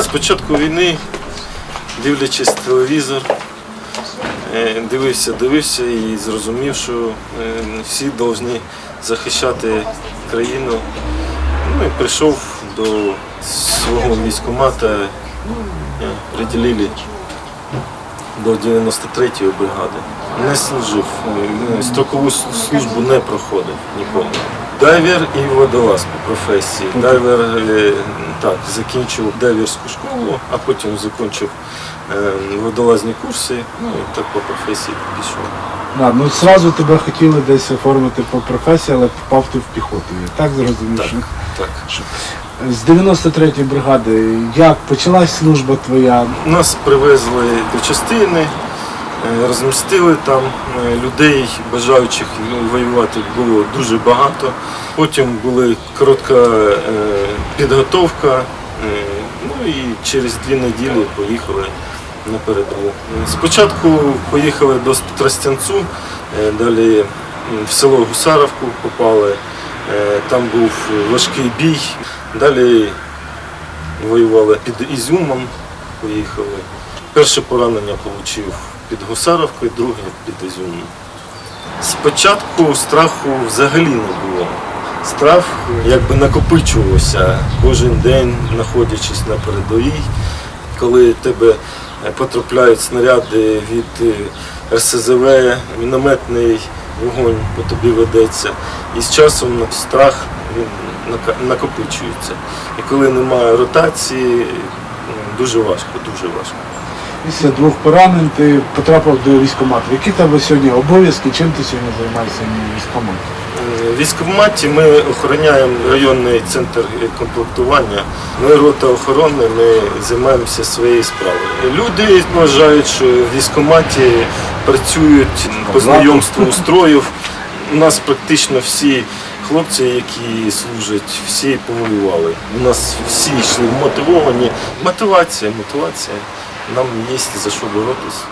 З початку війни, дивлячись телевізор, е, дивився, дивився і зрозумів, що е, всі повинні захищати країну. Ну і прийшов до свого військкомата, е, приділили до 93-ї бригади. Не служив, е, строкову службу не проходив ніколи. Дайвер і водолаз по професії. Дайвер е, так, закінчив дайверську школу, а потім закінчив е, водолазні курси, ну і так по професії пішов. Да, ну зразу тебе хотіли десь оформити по професії, але попав ти в піхоту. Я так зрозумів, Так. Так. З 93-ї бригади, як почалась служба твоя? Нас привезли до частини, е, розмістили там е, людей, бажаючих воювати було дуже багато. Потім була коротка е, підготовка. Ну і через дві неділі поїхали на передову. Спочатку поїхали до Тростянцю, далі в село Гусаровку попали. Там був важкий бій. Далі воювали під Ізюмом, поїхали. Перше поранення отримав під Гусаровкою, друге під Ізюмом. Спочатку страху взагалі не було. Страх якби накопичувався кожен день, знаходячись на передовій, коли тебе е, потрапляють снаряди від е, РСЗВ, мінометний вогонь по тобі ведеться. І з часом страх він накопичується. І коли немає ротації, дуже важко, дуже важко. Після двох поранень ти потрапив до військкомату. Які тебе сьогодні обов'язки? Чим ти сьогодні займаєшся в військкоматі? Е, В військкоматі ми охороняємо районний центр комплектування. Ми рота охорони, ми займаємося своєю справою. Люди вважають, що в військкоматі працюють по знайомству устроїв. У нас практично всі хлопці, які служать, всі повоювали. У нас всі йшли мотивовані. Мотивація, мотивація. Нам есть за що боротися.